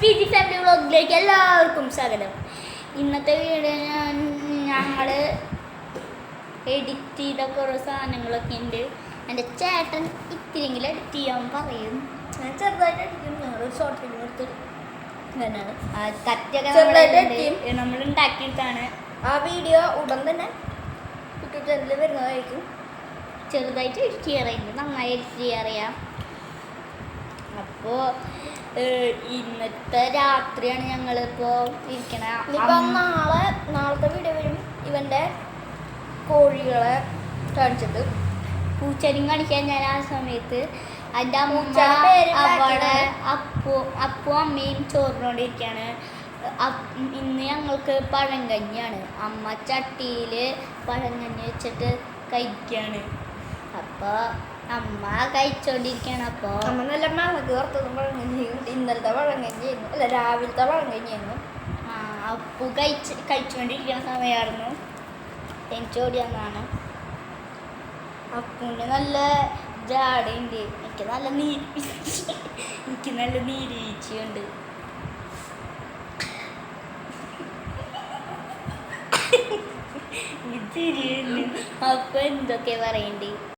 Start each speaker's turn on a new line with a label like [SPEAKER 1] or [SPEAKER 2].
[SPEAKER 1] P G family വ്ളോഗിലേക്ക് എല്ലാവർക്കും സ്വാഗതം. ഇന്നത്തെ വീഡിയോ ഞാൻ ഞങ്ങൾ എഡിറ്റ് ചെയ്ത കുറേ സാധനങ്ങളൊക്കെ ഉണ്ട് എന്റെ ചേട്ടൻ ഇത്തിരിയെങ്കിലും എഡിറ്റ് ചെയ്യാൻ പറയും.
[SPEAKER 2] ഞാൻ ചെറുതായിട്ട് അടിക്കും ഞങ്ങൾ ഷോർട്ട് ഫിലിം എടുത്തിട്ട്.
[SPEAKER 1] നമ്മൾ ഉണ്ടാക്കിയിട്ടാണ്
[SPEAKER 2] ആ വീഡിയോ ഉടൻ തന്നെ യൂട്യൂബ് ചാനലിൽ വരുന്നതായിരിക്കും.
[SPEAKER 1] ചെറുതായിട്ട് എഡിറ്റ് ചെയ്യാറുണ്ട് നന്നായി എഡിറ്റ് ചെയ്യാറിയാം. അപ്പോൾ ഇന്നത്തെ രാത്രിയാണ് ഞങ്ങളിപ്പോൾ ഇരിക്കണ.
[SPEAKER 2] നാളെ നാളത്തെ വീഡിയോ വരും. ഇവന്റെ കോഴികളെ കാണിച്ചിട്ട്.
[SPEAKER 1] പൂച്ചനും കാണിക്കാൻ ഞാൻ ആ സമയത്ത് എന്റെ അമ്മ അവിടെ? അപ്പു അപ്പു അമ്മയും ചോറിനോണ്ടിരിക്കുകയാണ് ഇന്ന് ഞങ്ങൾക്ക് പഴങ്കഞ്ഞിയാണ്. അമ്മ ചട്ടിയിൽ പഴങ്കഞ്ഞി വെച്ചിട്ട് കഴിക്കുകയാണ് അപ്പോൾ അമ്മ കഴിച്ചോണ്ടിരിക്കുകയാണ് അപ്പോൾ
[SPEAKER 2] അമ്മ നല്ല മുളക് പഴം കഞ്ഞിയും ഇന്നലത്തെ പഴങ്കഞ്ഞിയായിരുന്നു അല്ല രാവിലത്തെ പഴങ്കഞ്ഞിയായിരുന്നു
[SPEAKER 1] അപ്പു കഴിച്ച് കഴിച്ചുകൊണ്ടിരിക്കുന്ന സമയമായിരുന്നു. എനിക്ക് ഓടി വന്നതാണ് അപ്പുവിന് നല്ല ജാടയുണ്ട്. എനിക്ക് നല്ല നീര് എനിക്ക് നല്ല നീരീച്ചയുണ്ട് വീഴ്ചയുണ്ട് അപ്പൊ എന്തൊക്കെ പറയണ്ടേ?